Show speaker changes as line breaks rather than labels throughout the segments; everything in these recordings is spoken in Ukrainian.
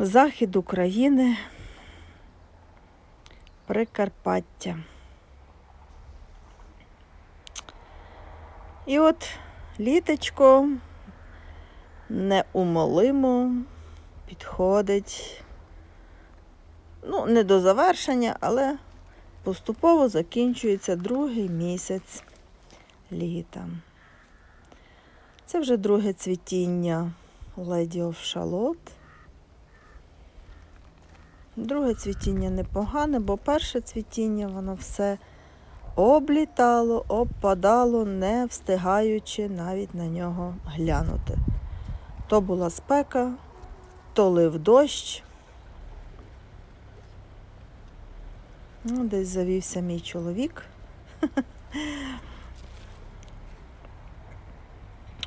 захід України, Прикарпаття. І от літочко неумолимо підходить, ну, не до завершення, але поступово закінчується другий місяць літа. Це вже друге цвітіння Lady of Charlotte. Друге цвітіння непогане, бо перше цвітіння воно все облітало, обпадало, не встигаючи навіть на нього глянути. То була спека, то лив дощ. Ну, десь завівся мій чоловік.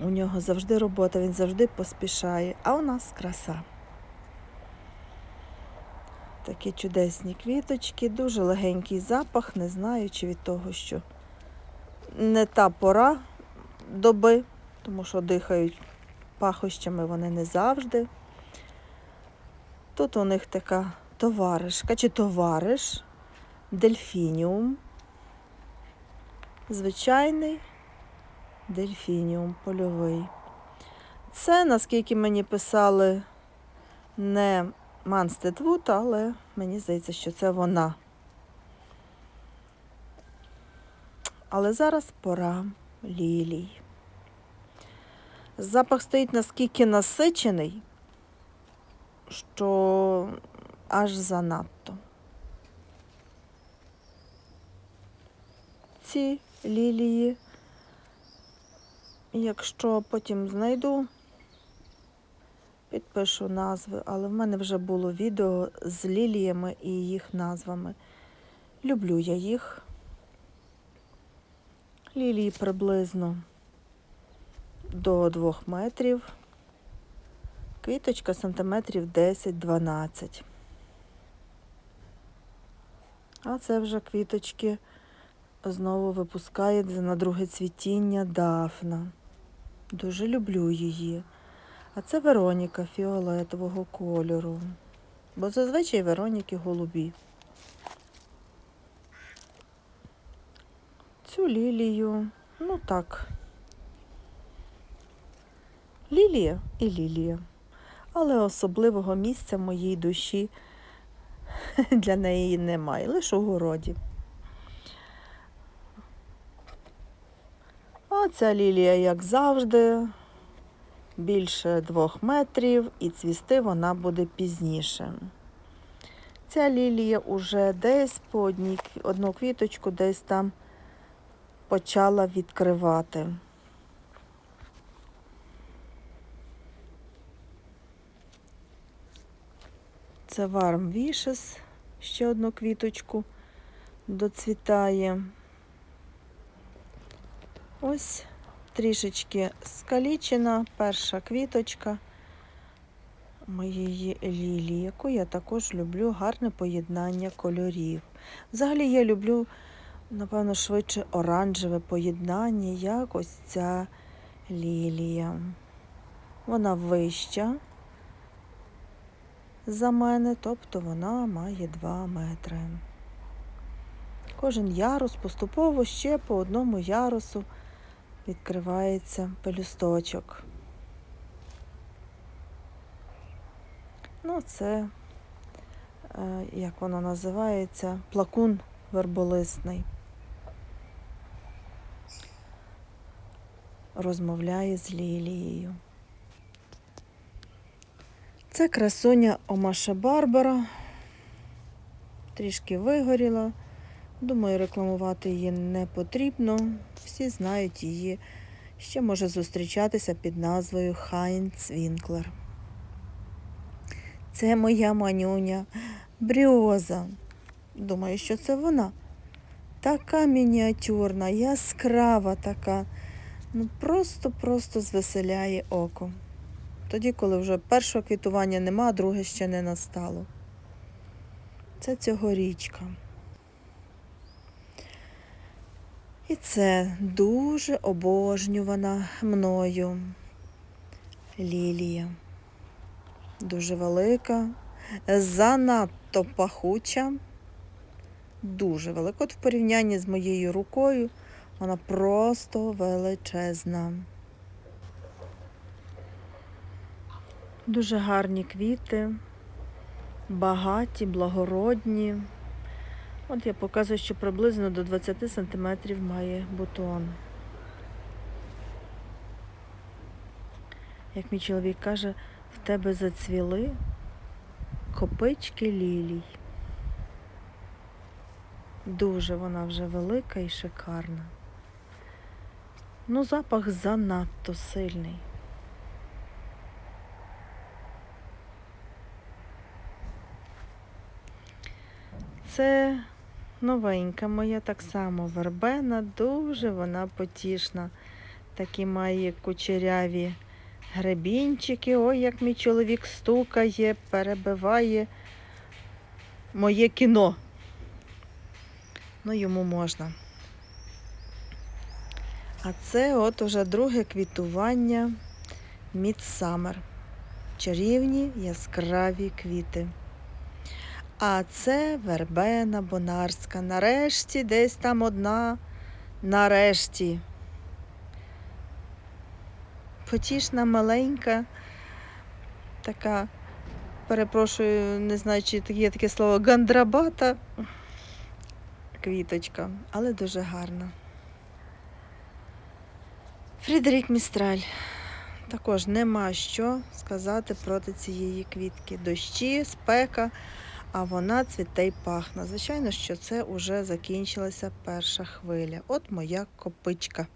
У нього завжди робота, він завжди поспішає, а у нас краса. Такі чудесні квіточки, дуже легенький запах, не знаю, чи від того, що не та пора доби, тому що дихають пахощами вони не завжди. Тут у них така товаришка чи товариш, дельфініум. Звичайний дельфініум польовий. Це, наскільки мені писали, не Манстедвуд, але мені здається, що це вона. Але зараз пора лілій. Запах стоїть наскільки насичений, що аж занадто. Ці лілії, якщо потім знайду, підпишу назви, але в мене вже було відео з ліліями і їх назвами. Люблю я їх. Лілії приблизно до 2 метрів. Квіточка сантиметрів 10-12. А це вже квіточки знову випускає на друге цвітіння Дафна. Дуже люблю її. А це Вероніка фіолетового кольору. Бо зазвичай Вероніки голубі. Цю лілію, ну так. Лілія і лілія. Але особливого місця в моїй душі для неї немає, лише у городі. А ця лілія, як завжди, більше двох метрів і цвісти вона буде пізніше. Ця лілія уже десь по одній, одну квіточку десь там почала відкривати. Це варм вішес, ще одну квіточку доцвітає. Ось трішечки скалічена перша квіточка моєї лілії, яку я також люблю гарне поєднання кольорів. Взагалі я люблю, напевно, швидше оранжеве поєднання, як ось ця лілія. Вона вища за мене, тобто вона має 2 метри. Кожен ярус поступово ще по одному ярусу відкривається пелюсточок. Ну, це, е, як воно називається, плакун верболисний. Розмовляє з лілією. Це красуня Омаша Барбара. Трішки вигоріла. Думаю, рекламувати її не потрібно. Всі знають її. Ще може зустрічатися під назвою Хайнц Вінклер. Це моя манюня Бріоза. Думаю, що це вона. Така мініатюрна, яскрава така. Ну просто-просто звеселяє око. Тоді, коли вже першого квітування нема, а друге ще не настало. Це цьогорічка. І це дуже обожнювана мною лілія. дуже велика, занадто пахуча, дуже велика. От в порівнянні з моєю рукою вона просто величезна. Дуже гарні квіти, багаті, благородні. От я показую, що приблизно до 20 см має бутон. Як мій чоловік каже, в тебе зацвіли копички лілій. Дуже вона вже велика і шикарна. Ну, запах занадто сильний. Це новенька моя, так само вербена, дуже вона потішна. Такі має кучеряві гребінчики. Ой, як мій чоловік стукає, перебиває моє кіно. Ну, йому можна. А це от уже друге квітування Мідсамер. Чарівні яскраві квіти. А це вербена бонарська. Нарешті десь там одна. Нарешті. Потішна, маленька, така, перепрошую, не знаю, чи є таке слово гандрабата. Квіточка, але дуже гарна. Фрідерік Містраль. Також нема що сказати проти цієї квітки. Дощі, спека, а вона цвіте й пахне. Звичайно, що це вже закінчилася перша хвиля. От моя копичка.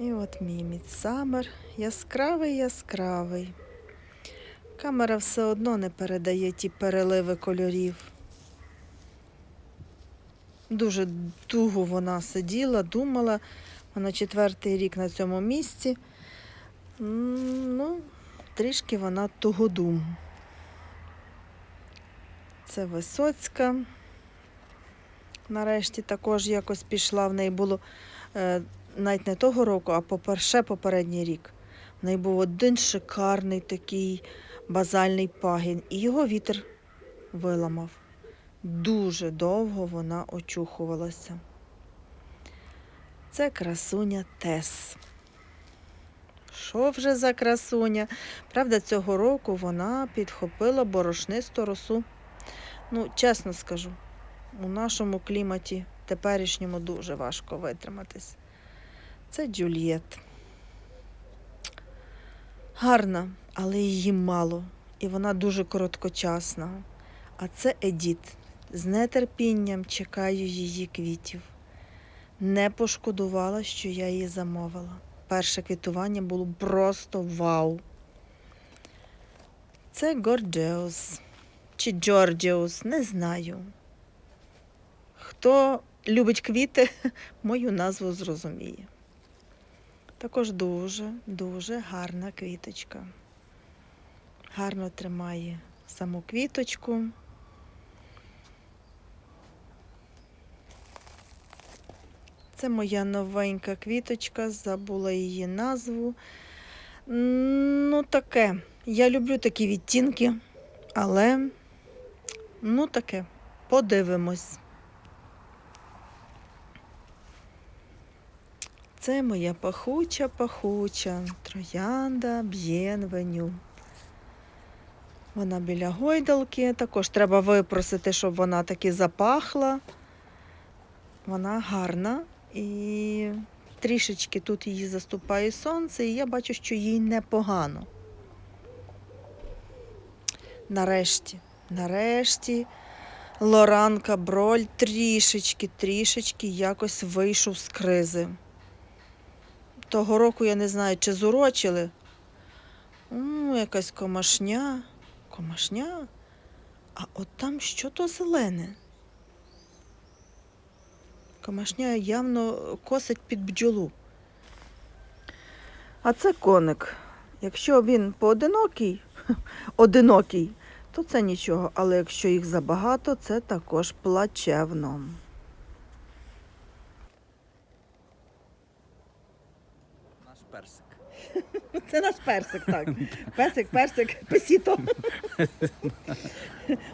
І от мій мідсамер. Яскравий, яскравий. Камера все одно не передає ті переливи кольорів. Дуже туго вона сиділа, думала. Вона четвертий рік на цьому місці. Ну, трішки вона тугодум. Це Висоцька. Нарешті також якось пішла. В неї було е, навіть не того року, а попер- ще попередній рік. В неї був один шикарний такий базальний пагін, і його вітер виламав. Дуже довго вона очухувалася. Це красуня Тес. Що вже за красуня? Правда, цього року вона підхопила борошнисту росу. Ну, чесно скажу, у нашому кліматі теперішньому дуже важко витриматись. Це Джульєт. Гарна, але її мало. І вона дуже короткочасна. А це Едіт. З нетерпінням чекаю її квітів. Не пошкодувала, що я її замовила. Перше квітування було просто вау. Це Горджеус чи Джорджіус, не знаю. Хто любить квіти, мою назву зрозуміє. Також дуже, дуже гарна квіточка. Гарно тримає саму квіточку. Це моя новенька квіточка, забула її назву. Ну, таке. Я люблю такі відтінки, але ну таке. Подивимось. Це моя пахуча, пахуча троянда б'єнвеню. Вона біля гойдалки. Також треба випросити, щоб вона таки запахла. Вона гарна і трішечки тут її заступає сонце, і я бачу, що їй непогано. Нарешті, нарешті Лоранка Броль трішечки, трішечки якось вийшов з кризи. Того року я не знаю, чи зурочили. М, якась комашня. Комашня? А от там що то зелене? Комашня явно косить під бджолу. А це коник. Якщо він поодинокий, одинокий, то це нічого. Але якщо їх забагато, це також плачевно.
наш персик.
Це наш персик, так. Песик, персик, песіто.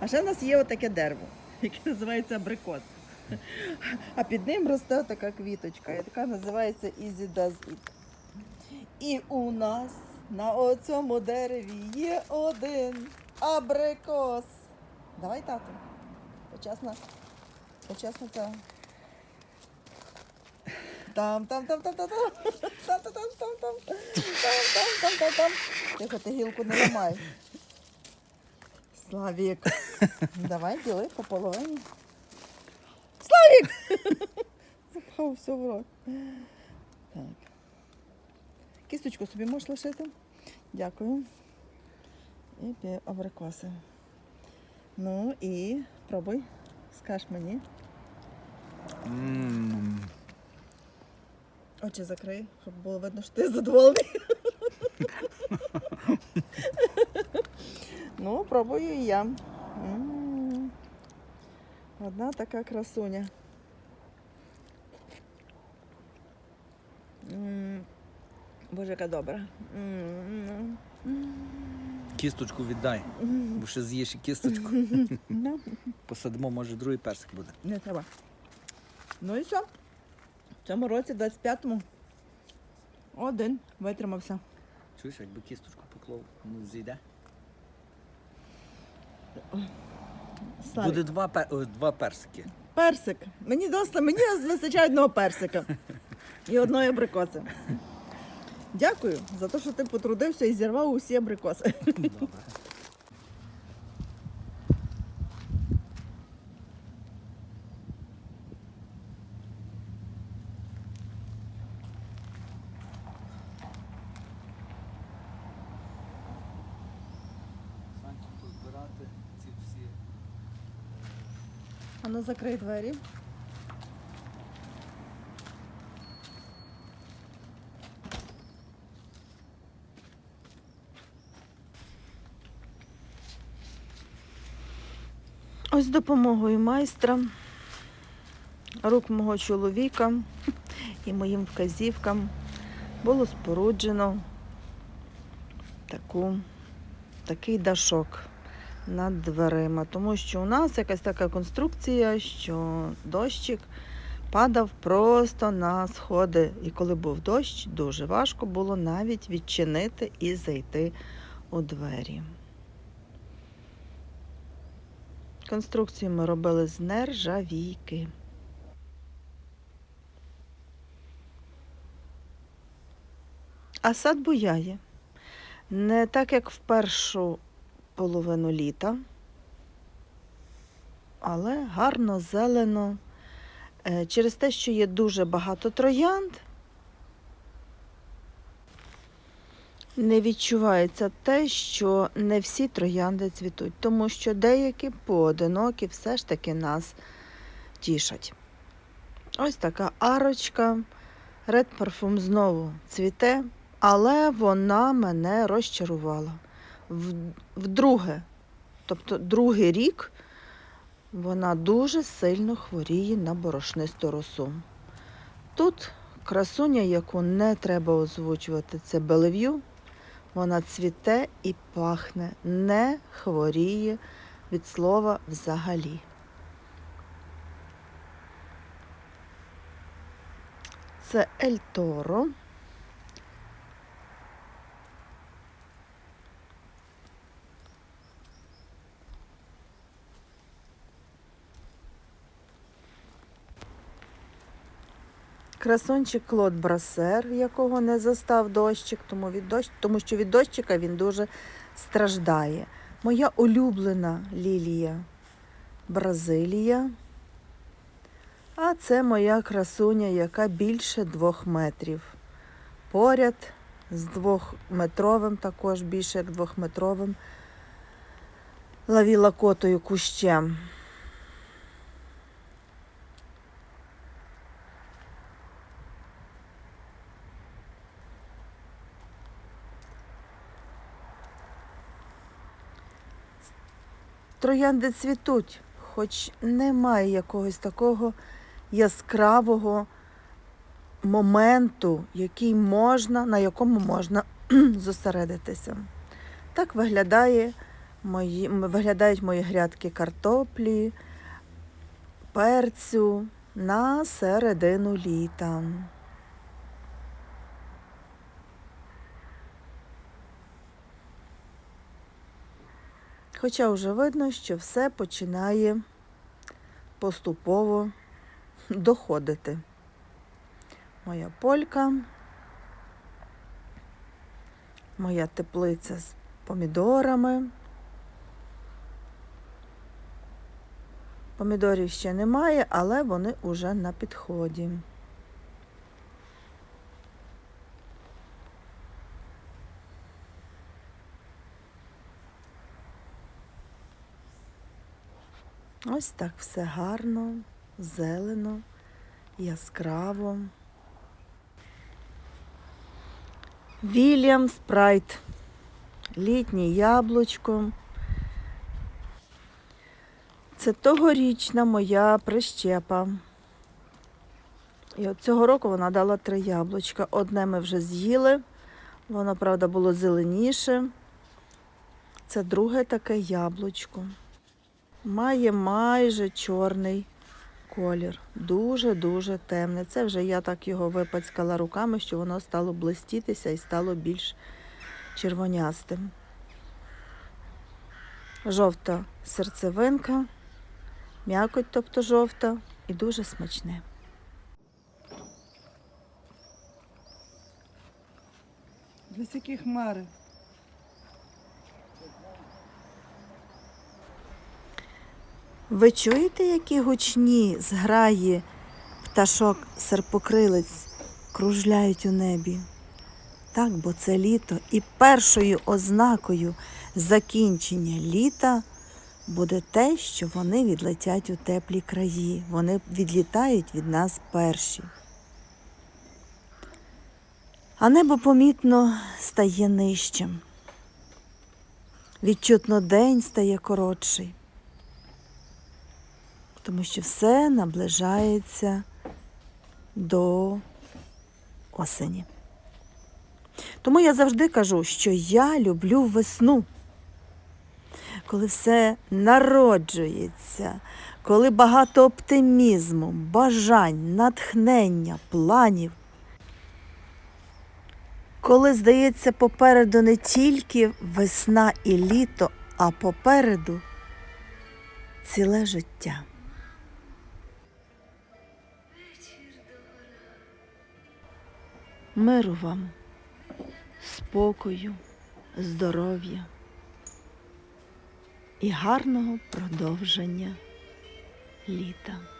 А ще в нас є отаке дерево, яке називається абрикос. А під ним росте така квіточка, яка називається Easy Does It. І у нас на оцьому дереві є один абрикос. Давай, тату. Почесно. Почесно це. Там, там, там, там, там, там, там, там, там, там, там, там, там, там, там, там. Тихо, ти гілку не ламай. Славік. Давай, діли по половині. Славік! Запхав все в рот. Так. Кісточку собі можеш лишити? Дякую. І абрикоси. Ну і пробуй. Скаж мені.
М,
Очі закрий, щоб було видно, що ти задоволений. ну, пробую і я. М. Одна така красуня. М. Боже, яка добра. М.
Кісточку віддай, бо ще з'їш і кісточку. Посадимо, може, другий персик буде.
Не треба. Ну і все. В цьому році, 25-му, один витримався.
Чуєш, якби кісточку поклав, ну зійде.
Славік.
Буде два, пер... о, два персики.
Персик. Мені досить, мені вистачає одного персика і одної абрикоси. Дякую за те, що ти потрудився і зірвав усі абрикоси.
Добре.
А ну закрий двері. Ось з допомогою майстра, рук мого чоловіка і моїм вказівкам було споруджено таку, такий дашок над дверима, тому що у нас якась така конструкція, що дощик падав просто на сходи. І коли був дощ, дуже важко було навіть відчинити і зайти у двері. Конструкцію ми робили з нержавійки. А сад буяє. Не так, як в першу половину літа, але гарно зелено. Е, Через те, що є дуже багато троянд, не відчувається те, що не всі троянди цвітуть, тому що деякі поодинокі все ж таки нас тішать. Ось така арочка. Ред парфум знову цвіте, але вона мене розчарувала. Вдруге, тобто другий рік, вона дуже сильно хворіє на борошнисту росу. Тут красуня, яку не треба озвучувати, це Белев'ю. Вона цвіте і пахне, не хворіє від слова взагалі. Це Ель Торо. Красончик Клод Брасер, якого не застав дощик, тому, від дощ... тому що від дощика він дуже страждає. Моя улюблена лілія Бразилія. А це моя красуня, яка більше двох метрів. Поряд з двохметровим, також більше як двохметровим лавілакотою кущем. Троянди цвітуть, хоч немає якогось такого яскравого моменту, який можна, на якому можна зосередитися. Так виглядає мої, виглядають мої грядки картоплі, перцю на середину літа. Хоча вже видно, що все починає поступово доходити. Моя полька, моя теплиця з помідорами. Помідорів ще немає, але вони уже на підході. Ось так все гарно, зелено, яскраво. Вільям Спрайт. Літнє яблучко. Це тогорічна моя прищепа. І от цього року вона дала три яблучка. Одне ми вже з'їли, воно, правда, було зеленіше. Це друге таке яблучко. Має майже чорний колір. Дуже-дуже темний. Це вже я так його випацькала руками, що воно стало блистітися і стало більш червонястим. Жовта серцевинка, м'якоть, тобто жовта, і дуже смачне.
Високі хмари.
Ви чуєте, які гучні зграї пташок серпокрилець кружляють у небі? Так, бо це літо, і першою ознакою закінчення літа буде те, що вони відлетять у теплі краї. Вони відлітають від нас перші. А небо помітно стає нижчим. Відчутно день стає коротший тому що все наближається до осені. Тому я завжди кажу, що я люблю весну, коли все народжується, коли багато оптимізму, бажань, натхнення, планів. Коли, здається, попереду не тільки весна і літо, а попереду ціле життя. Миру вам, спокою, здоров'я і гарного продовження літа.